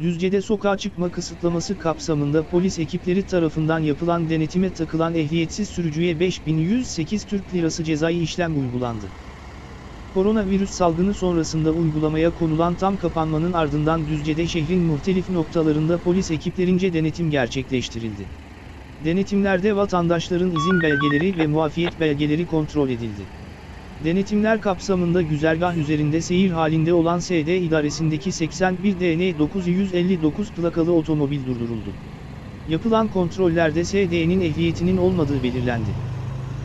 Düzce'de sokağa çıkma kısıtlaması kapsamında polis ekipleri tarafından yapılan denetime takılan ehliyetsiz sürücüye 5108 Türk Lirası cezai işlem uygulandı. Koronavirüs salgını sonrasında uygulamaya konulan tam kapanmanın ardından Düzce'de şehrin muhtelif noktalarında polis ekiplerince denetim gerçekleştirildi. Denetimlerde vatandaşların izin belgeleri ve muafiyet belgeleri kontrol edildi. Denetimler kapsamında güzergah üzerinde seyir halinde olan SD idaresindeki 81 DN 959 plakalı otomobil durduruldu. Yapılan kontrollerde SD'nin ehliyetinin olmadığı belirlendi.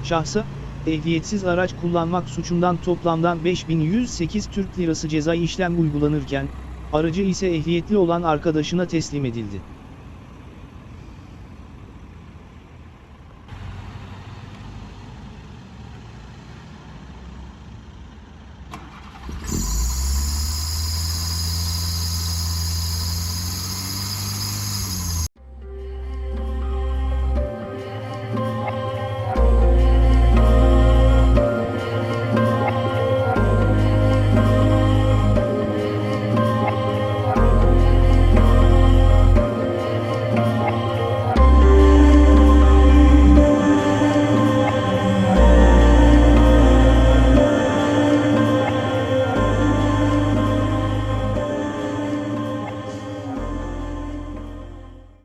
Şahsa, ehliyetsiz araç kullanmak suçundan toplamdan 5108 Türk Lirası ceza işlem uygulanırken, aracı ise ehliyetli olan arkadaşına teslim edildi.